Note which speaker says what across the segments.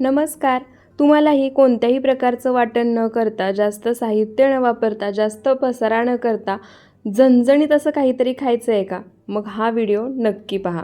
Speaker 1: नमस्कार. तुम्हालाही कोणत्याही प्रकारचं वाटण न करता जास्त साहित्य न वापरता जास्त पसारा न करता झणझणीत असं काहीतरी खायचं आहे का? मग हा व्हिडिओ नक्की पहा.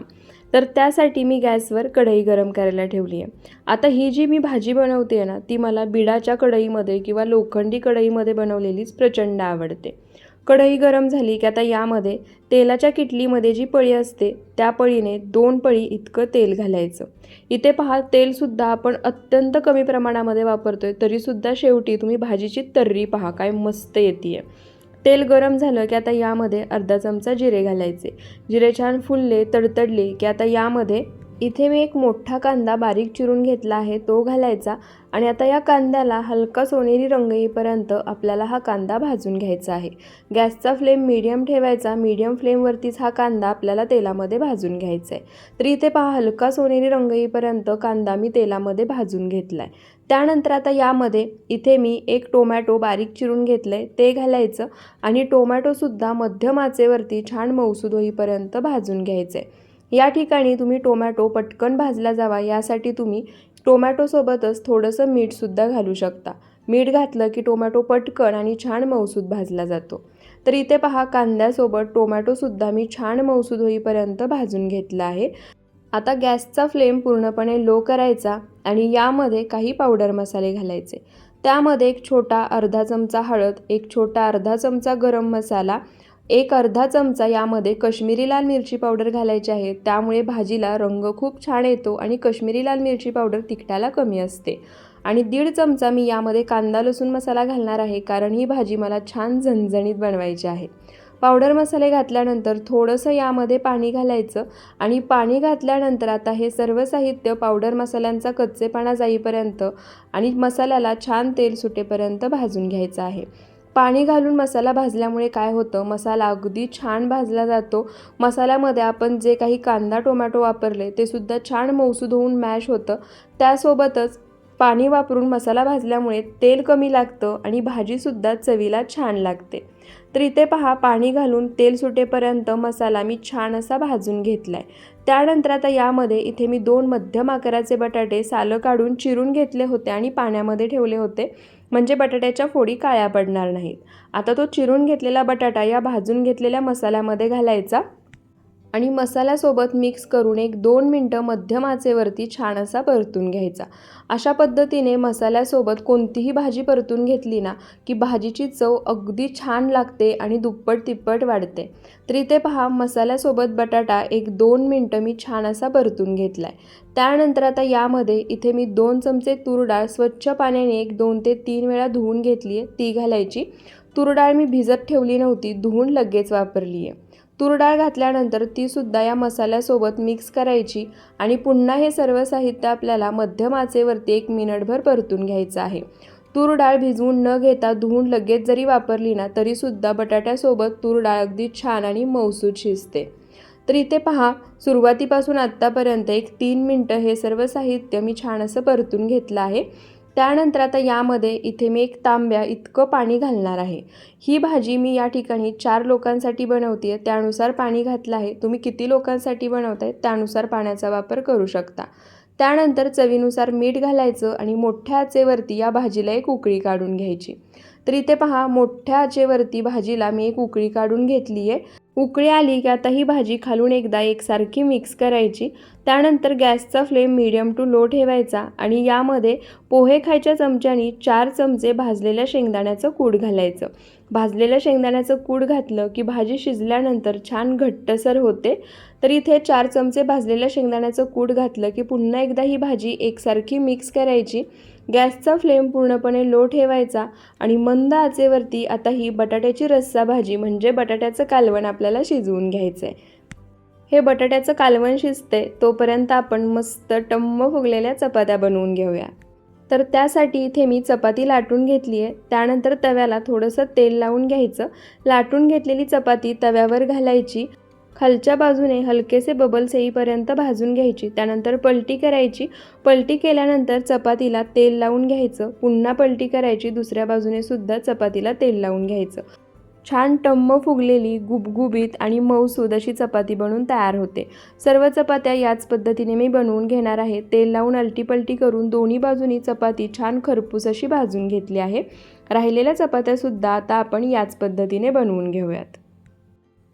Speaker 1: तर त्यासाठी मी गॅसवर कढई गरम करायला ठेवली आहे. आता ही जी मी भाजी बनवते आहे ना ती मला बिडाच्या कढईमध्ये किंवा लोखंडी कढईमध्ये बनवलेलीच प्रचंड आवडते. कढई गरम झाली की आता यामध्ये तेलाच्या किटलीमध्ये जी पळी असते त्या पळीने दोन पळी इतकं तेल घालायचं. इथे पहा तेलसुद्धा आपण अत्यंत कमी प्रमाणामध्ये वापरतो आहे तरीसुद्धा शेवटी तुम्ही भाजीची तर्री पहा काय मस्त येते आहे तेल गरम झालं की आता यामध्ये अर्धा चमचा जिरे घालायचे. जिरे छान फुलले तडतडले की आता यामध्ये इथे मी एक मोठा कांदा बारीक चिरून घेतला आहे तो घालायचा आणि आता या कांद्याला हलका सोनेरी रंग येईपर्यंत आपल्याला हा कांदा भाजून घ्यायचा आहे. गॅसचा फ्लेम मीडियम ठेवायचा मीडियम फ्लेमवरतीच हा कांदा आपल्याला तेलामध्ये भाजून घ्यायचा आहे. तर इथे पहा हलका सोनेरी रंग येईपर्यंत कांदा मी तेलामध्ये भाजून घेतला आहे त्यानंतर आता यामध्ये इथे मी एक टोमॅटो बारीक चिरून घेतलं आहे ते घालायचं आणि टोमॅटोसुद्धा मध्यम आचेवरती छान मौसूद होईपर्यंत भाजून घ्यायचं आहे या ठिकाणी तुम्ही टोमॅटो पटकन भाजला जावा. यासाठी तुम्ही टोमॅटोसोबतच थोडंसं मीठसुद्धा घालू शकता. मीठ घातलं की टोमॅटो पटकन आणि छान मऊसूद भाजला जातो. तर इथे पहा कांद्यासोबत टोमॅटोसुद्धा मी छान मऊसूद होईपर्यंत भाजून घेतला आहे. आता गॅसचा फ्लेम पूर्णपणे लो करायचा आणि यामध्ये काही पावडर मसाले घालायचे. त्यामध्ये एक छोटा अर्धा चमचा हळद एक छोटा अर्धा चमचा गरम मसाला एक अर्धा चमचा यामध्ये कश्मीरी लाल मिरची पावडर घालायची आहे. त्यामुळे भाजीला रंग खूप छान येतो आणि कश्मीरी लाल मिरची पावडर तिखटाला कमी असते. आणि दीड चमचा मी यामध्ये कांदा लसूण मसाला घालणार आहे कारण ही भाजी मला छान झणझणीत बनवायची आहे. पावडर मसाले घातल्यानंतर थोडंसं यामध्ये पाणी घालायचं आणि पाणी घातल्यानंतर आता हे सर्व साहित्य पावडर मसाल्यांचा कच्चेपणा जाईपर्यंत आणि मसाल्याला छान तेल सुटेपर्यंत भाजून घ्यायचं आहे. पाणी घालून मसाला भाजल्यामुळे काय होतं? मसाला अगदी छान भाजला जातो. मसाल्यामध्ये आपण जे काही कांदा टोमॅटो वापरले ते सुद्धा छान मौसूद होऊन मॅश होतं. त्यासोबतच पाणी वापरून मसाला भाजल्यामुळे तेल कमी लागतं आणि भाजीसुद्धा चवीला छान लागते. तर इथे पहा पाणी घालून तेल सुटेपर्यंत मसाला मी छान असा भाजून घेतला आहे त्यानंतर आता यामध्ये इथे मी दोन मध्यम आकाराचे बटाटे सालं काढून चिरून घेतले होते आणि पाण्यामध्ये ठेवले होते. म्हणजे बटाट्याच्या फोडी काळ्या पडणार नाहीत. आता तो चिरून घेतलेला बटाटा या भाजून घेतलेल्या मसाल्यामध्ये घालायचा. आणि मसाल्यासोबत मिक्स करून एक दोन मिनटं मध्यम आचेवरती छान असा परतून घ्यायचा. अशा पद्धतीने मसाल्यासोबत कोणतीही भाजी परतून घेतली ना की भाजीची चव अगदी छान लागते आणि दुप्पट तिप्पट वाढते. तर इथे पहा मसाल्यासोबत बटाटा एक दोन मिनटं मी छान असा परतून घेतला आहे त्यानंतर आता यामध्ये इथे मी दोन चमचे तूर डाळ स्वच्छ पाण्याने एक दोन ते तीन वेळा धुवून घेतली आहे ती घालायची. तूर डाळ मी भिजत ठेवली नव्हती धुवून लगेच वापरली आहे तूर डाळ घातल्यानंतर तीसुद्धा या मसाल्यासोबत मिक्स करायची आणि पुन्हा हे सर्व साहित्य आपल्याला मध्यम आचेवरती एक मिनिटभर परतून घ्यायचं आहे. तूर डाळ भिजवून न घेता धुवून लगेच जरी वापरली ना तरीसुद्धा बटाट्यासोबत तूर डाळ अगदी छान आणि मौसूद शिजते. तर इथे पहा सुरुवातीपासून आत्तापर्यंत एक तीन मिनटं हे सर्व साहित्य मी छान असं परतून घेतलं आहे. त्यानंतर आता यामध्ये इथे मी एक तांब्या इतकं पाणी घालणार आहे. ही भाजी मी या ठिकाणी चार लोकांसाठी बनवते आहे त्यानुसार पाणी घातलं आहे. तुम्ही किती लोकांसाठी बनवताय त्यानुसार पाण्याचा वापर करू शकता. त्यानंतर चवीनुसार मीठ घालायचं आणि मोठ्या आचेवरती या भाजीला एक उकळी काढून घ्यायची. तर इथे पहा मोठ्या आचेवरती भाजीला मी एक उकळी काढून घेतली आहे उकळी आली की आता ही भाजी खालून एकदा एकसारखी मिक्स करायची. त्यानंतर गॅसचा फ्लेम मिडियम टू लो ठेवायचा आणि यामध्ये पोहे खायच्या चमच्यानी चार चमचे भाजलेल्या शेंगदाण्याचं कूड घालायचं. भाजलेल्या शेंगदाण्याचं कूड घातलं की भाजी शिजल्यानंतर छान घट्टसर होते. तर इथे चार चमचे भाजलेल्या शेंगदाण्याचं कूड घातलं की पुन्हा एकदा ही भाजी एकसारखी मिक्स करायची. गॅसचा फ्लेम पूर्णपणे लो ठेवायचा आणि मंद आचेवरती आता ही बटाट्याची रस्सा भाजी म्हणजे बटाट्याचं कालवण आपल्याला शिजवून घ्यायचं आहे हे बटाट्याचं कालवण शिजते तोपर्यंत आपण मस्त टम्म फुगलेल्या चपात्या बनवून घेऊया. तर त्यासाठी इथे मी चपाती लाटून घेतली आहे. त्यानंतर तव्याला थोडंसं तेल लावून घ्यायचं. लाटून घेतलेली चपाती तव्यावर घालायची. खालच्या बाजूने हलकेसे बबल्स येईपर्यंत भाजून घ्यायची. त्यानंतर पलटी करायची. पलटी केल्यानंतर चपातीला तेल लावून घ्यायचं. पुन्हा पलटी करायची. दुसऱ्या बाजूने सुद्धा चपातीला तेल लावून घ्यायचं. छान टम्म फुगलेली गुबगुबीत आणि मऊसूद अशी चपाती बनवून तयार होते. सर्व चपात्या याच पद्धतीने मी बनवून घेणार आहे. तेल लावून अलटीपलटी करून दोन्ही बाजूनी चपाती छान खरपूस अशी भाजून घेतली आहे. राहिलेल्या चपात्यासुद्धा आता आपण याच पद्धतीने बनवून घेऊयात.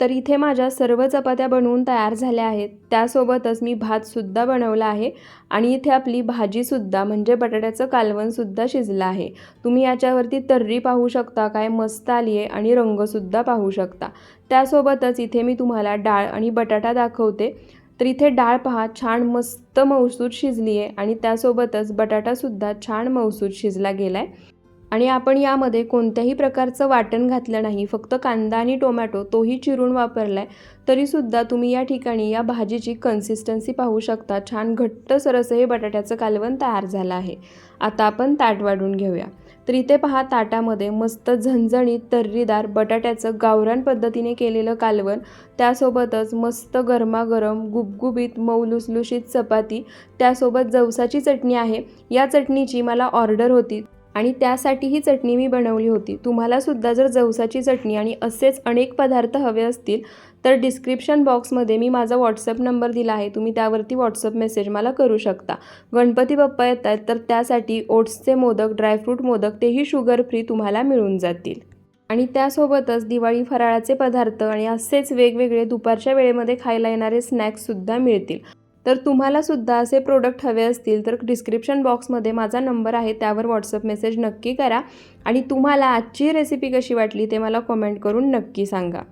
Speaker 1: तर इथे माझ्या सर्व चपात्या बनवून तयार झाल्या आहेत. त्यासोबतच मी भातसुद्धा बनवला आहे आणि इथे आपली भाजीसुद्धा म्हणजे बटाट्याचं कालवणसुद्धा शिजलं आहे. तुम्ही याच्यावरती तर्री पाहू शकता काय मस्त आली आहे आणि रंगसुद्धा पाहू शकता. त्यासोबतच इथे मी तुम्हाला डाळ आणि बटाटा दाखवते. तर इथे डाळ पहा छान मस्त मौसूद शिजली आहे आणि त्यासोबतच बटाटासुद्धा छान मौसूद शिजला गेला आहे आणि आपण यामध्ये कोणत्याही प्रकारचं वाटण घातलं नाही फक्त कांदा आणि टोमॅटो तोही चिरून वापरला आहे तरीसुद्धा तुम्ही या ठिकाणी या भाजीची कन्सिस्टन्सी पाहू शकता. छान घट्ट सरस हे बटाट्याचं कालवण तयार झालं आहे. आता आपण ताट वाढून घेऊया. तर इथे पहा ताटामध्ये मस्त झणझणीत तर्रीदार बटाट्याचं गावरान पद्धतीने केलेलं कालवण. त्यासोबतच मस्त गरमागरम गुबगुबीत मऊ लुसलुशीत चपाती. त्यासोबत जवसाची चटणी आहे. या चटणीची मला ऑर्डर होती. आणि त्यासाठी ही चटणी मी बनवली होती. तुम्हालासुद्धा जर जवसाची चटणी आणि असेच अनेक पदार्थ हवे असतील तर डिस्क्रिप्शन बॉक्समध्ये मी माझा व्हॉट्सअप नंबर दिला आहे. तुम्ही त्यावरती व्हॉट्सअप मेसेज मला करू शकता. गणपती बाप्पा येत आहेत तर त्यासाठी ओट्सचे मोदक ड्रायफ्रूट मोदक तेही शुगर फ्री तुम्हाला मिळून जातील. आणि त्यासोबतच दिवाळी फराळाचे पदार्थ आणि असेच वेगवेगळे दुपारच्या वेळेमध्ये खायला येणारे स्नॅक्ससुद्धा मिळतील. तर तुम्हाला सुद्धा असे प्रोडक्ट हवे असतील तर डिस्क्रिप्शन बॉक्समध्ये माझा नंबर आहे त्यावर व्हॉट्सअप मेसेज नक्की करा. आणि तुम्हाला आजची रेसिपी कशी वाटली ते मला कमेंट करून नक्की सांगा.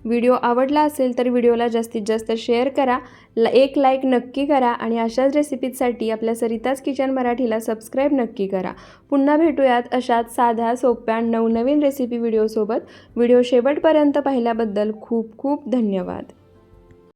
Speaker 1: व्हिडिओ आवडला असेल तर व्हिडिओला जास्तीत जास्त शेअर करा. एक लाईक नक्की करा आणि अशाच रेसिपीजसाठी आपल्या सरिताज किचन मराठीला सबस्क्राईब नक्की करा. पुन्हा भेटूयात अशाच साध्या सोप्या नवनवीन रेसिपी व्हिडिओसोबत व्हिडिओ शेवटपर्यंत पाहिल्याबद्दल खूप खूप धन्यवाद.